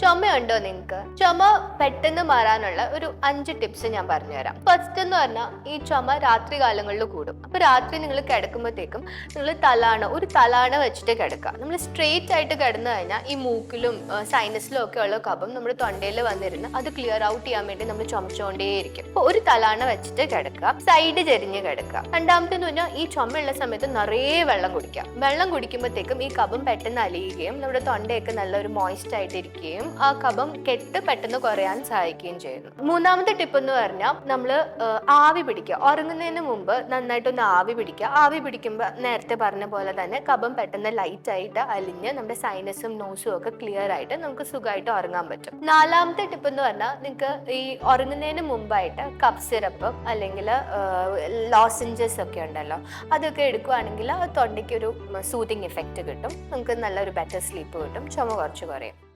ചുമയുണ്ടോ നിങ്ങൾക്ക് ചുമ പെട്ടെന്ന് മാറാനുള്ള ഒരു അഞ്ച് ടിപ്സ് ഞാൻ പറഞ്ഞുതരാം. ഫസ്റ്റ് എന്ന് പറഞ്ഞാൽ ഈ ചുമ രാത്രി കാലങ്ങളിൽ കൂടും. അപ്പൊ രാത്രി നിങ്ങൾ കിടക്കുമ്പോഴത്തേക്കും നിങ്ങൾ തലാണ ഒരു തലാണ വെച്ചിട്ട് കിടക്കുക. നമ്മൾ സ്ട്രെയിറ്റ് ആയിട്ട് കിടന്നു കഴിഞ്ഞാൽ ഈ മൂക്കിലും സൈനസിലും ഒക്കെ ഉള്ള കഫം നമ്മുടെ തൊണ്ടയിൽ വന്നിരുന്ന് അത് ക്ലിയർ ഔട്ട് ചെയ്യാൻ വേണ്ടി നമ്മൾ ചുമച്ചുകൊണ്ടേയിരിക്കും. അപ്പൊ ഒരു തലാണ വെച്ചിട്ട് കിടക്കുക. സൈഡ് ചെരിഞ്ഞ് കിടക്കുക. രണ്ടാമത്തെ എന്ന് പറഞ്ഞാൽ ഈ ചുമയുള്ള സമയത്ത് നിറയെ വെള്ളം കുടിക്കുക. വെള്ളം കുടിക്കുമ്പോഴത്തേക്കും ഈ കഫം പെട്ടെന്ന് അലിയുകയും നമ്മുടെ തൊണ്ടയൊക്കെ നല്ലൊരു മോയിസ്റ്റ് ആയിട്ട് ഇരിക്കുകയും ആ കഫം കെട്ട് പെട്ടെന്ന് കുറയാൻ സഹായിക്കുകയും ചെയ്യുന്നു. മൂന്നാമത്തെ ടിപ്പ് എന്ന് പറഞ്ഞാൽ നമ്മൾ ആവി പിടിക്കുക. ഉറങ്ങുന്നതിന് മുമ്പ് നന്നായിട്ടൊന്ന് ആവി പിടിക്കുക. ആവി പിടിക്കുമ്പോൾ നേരത്തെ പറഞ്ഞ പോലെ തന്നെ കഫം പെട്ടെന്ന് ലൈറ്റ് ആയിട്ട് അലിഞ്ഞ് നമ്മുടെ സൈനസും നോസും ഒക്കെ ക്ലിയർ ആയിട്ട് നമുക്ക് സുഖമായിട്ട് ഉറങ്ങാൻ പറ്റും. നാലാമത്തെ ടിപ്പ് എന്ന് പറഞ്ഞാൽ നിങ്ങൾക്ക് ഈ ഉറങ്ങുന്നതിന് മുമ്പായിട്ട് കപ്പ് സിറപ്പ് അല്ലെങ്കിൽ ലോസഞ്ചസ് ഒക്കെ ഉണ്ടല്ലോ അതൊക്കെ എടുക്കുകയാണെങ്കിൽ തൊണ്ടയ്ക്ക് ഒരു സൂതിങ് ഇഫക്റ്റ് കിട്ടും. നമുക്ക് നല്ലൊരു ബെറ്റർ സ്ലീപ്പ് കിട്ടും. ചുമ കുറച്ച് കുറയും.